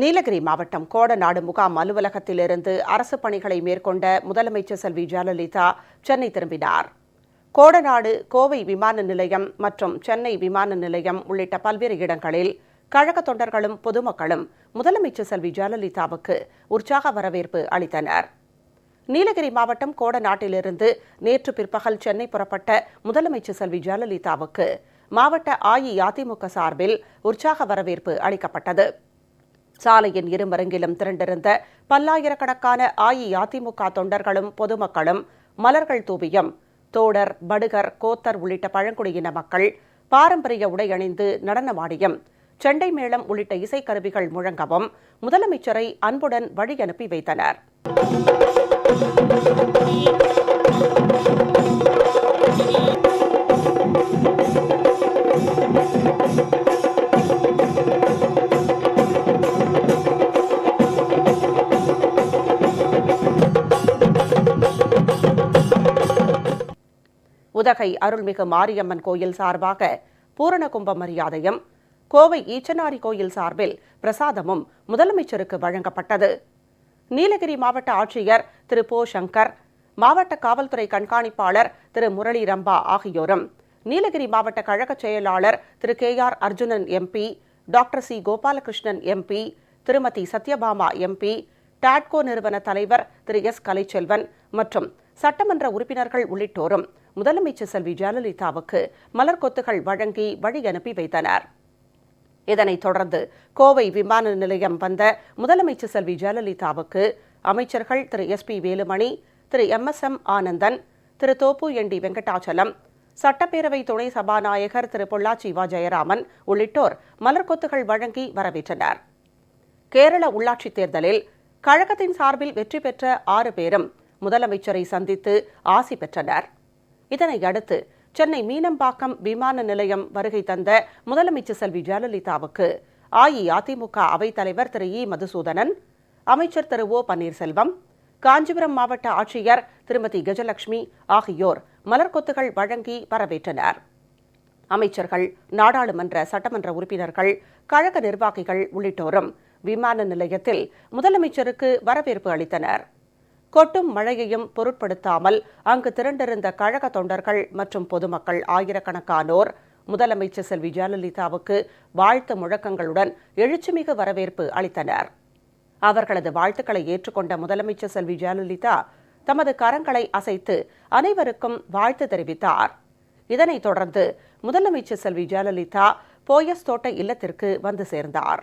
நீலகிரி மாவட்டம் கோடநாடு முகாம் அலுவலகத்திலிருந்து அரசு பணிகளை மேற்கொண்ட முதலமைச்சர் செல்வி ஜெயலலிதா சென்னை திரும்பினார். கோடநாடு கோவை விமான நிலையம் மற்றும் சென்னை விமான நிலையம் உள்ளிட்ட பல்வேறு இடங்களில் கழக தொண்டர்களும் பொதுமக்களும் முதலமைச்சர் செல்வி ஜெயலலிதாவுக்கு உற்சாக வரவேற்பு அளித்தனர். நீலகிரி மாவட்டம் கோடநாட்டிலிருந்து நேற்று பிற்பகல் சென்னை புறப்பட்ட முதலமைச்சர் செல்வி ஜெயலலிதாவுக்கு மாவட்ட அஇஅதிமுக சார்பில் உற்சாக வரவேற்பு அளிக்கப்பட்டது. சாலையின் இருமருங்கிலும் திரண்டிருந்த பல்லாயிரக்கணக்கான அஇஅதிமுக தொண்டர்களும் பொதுமக்களும் மலர்கள் தூவியும். தோடர் படுகர் கோத்தர் உள்ளிட்ட பழங்குடியின மக்கள் பாரம்பரிய உடை அணிந்து நடனமாடியும் செண்டை மேளம் உள்ளிட்ட இசைக்கருவிகள் முழங்கவும் முதலமைச்சரை அன்புடன் வழியனுப்பி வைத்தனர். உதகை அருள்மிகு மாரியம்மன் கோயில் சார்பாக பூரண கும்ப மரியாதையும் கோவை ஈச்சனாரி கோயில் சார்பில் பிரசாதமும் முதலமைச்சருக்கு வழங்கப்பட்டது. நீலகிரி மாவட்ட ஆட்சியர் திரு போ. சங்கர் மாவட்ட காவல்துறை கண்காணிப்பாளர் திரு முரளி ரம்பா ஆகியோரும் நீலகிரி மாவட்ட கழக செயலாளர் Thiru K. R. Arjunan MP doctor C. Gopalakrishnan MP Thirumathi Sathyabama MP TADCO நிறுவன தலைவர் திரு எஸ். கலைச்செல்வன் மற்றும் சட்டமன்ற உறுப்பினர்கள் உள்ளிட்டோரும் முதலமைச்சர் செல்வி ஜெயலலிதாவுக்கு மலர் கொத்துகள் வழங்கி வழி அனுப்பி வைத்தனர். இதனைத் தொடர்ந்து கோவை விமான நிலையம் வந்த முதலமைச்சர் செல்வி ஜெயலலிதாவுக்கு அமைச்சர்கள் Thiru. S. P. Velumani Thiru. M. S. M. Anandan Thiru. Thoppu N. D. Venkatachalam சட்டப்பேரவை துணை சபாநாயகர் திரு. பொள்ளாச்சி வா. ஜெயராமன் உள்ளிட்டோர் மலர்கொத்துகள் வழங்கி வரவேற்றனர். கேரள உள்ளாட்சித் தேர்தலில் கழகத்தின் சார்பில் வெற்றி பெற்ற ஆறு பேரும் முதலமைச்சரை சந்தித்து ஆசி பெற்றனர். இதனை அடுத்து சென்னை மீனம்பாக்கம் விமான நிலையம் வருகை தந்த முதலமைச்சர் செல்வி ஜெயலலிதாவுக்கு அஇஅதிமுக அவைத்தலைவர் திரு இ. மதுசூதனன் அமைச்சர் திரு ஓ. பன்னீர்செல்வம் காஞ்சிபுரம் மாவட்ட ஆட்சியர் திருமதி கஜலட்சுமி ஆகியோர் மலர்கொத்துகள் வழங்கி வரவேற்றனர். அமைச்சர்கள் நாடாளுமன்ற சட்டமன்ற உறுப்பினர்கள் கழக நிர்வாகிகள் உள்ளிட்டோரும் விமான நிலையத்தில் முதலமைச்சருக்கு வரவேற்பு அளித்தனர். கொட்டும் மழையையும் பொருட்படுத்தாமல் அங்கு திரண்டிருந்த கழக தொண்டர்கள் மற்றும் பொதுமக்கள் ஆயிரக்கணக்கானோர். முதலமைச்சர் செல்வி ஜெயலலிதாவுக்கு வாழ்த்து முழக்கங்களுடன் எழுச்சிமிகு வரவேற்பு அளித்தனர். அவர்களது வாழ்த்துக்களை ஏற்றுக்கொண்ட முதலமைச்சர் செல்வி ஜெயலலிதா தமது கரங்களை அசைத்து அனைவருக்கும் வாழ்த்து தெரிவித்தார். இதனைத் தொடர்ந்து முதலமைச்சர் செல்வி ஜெயலலிதா போயஸ் தோட்ட இல்லத்திற்கு வந்து சேர்ந்தார்.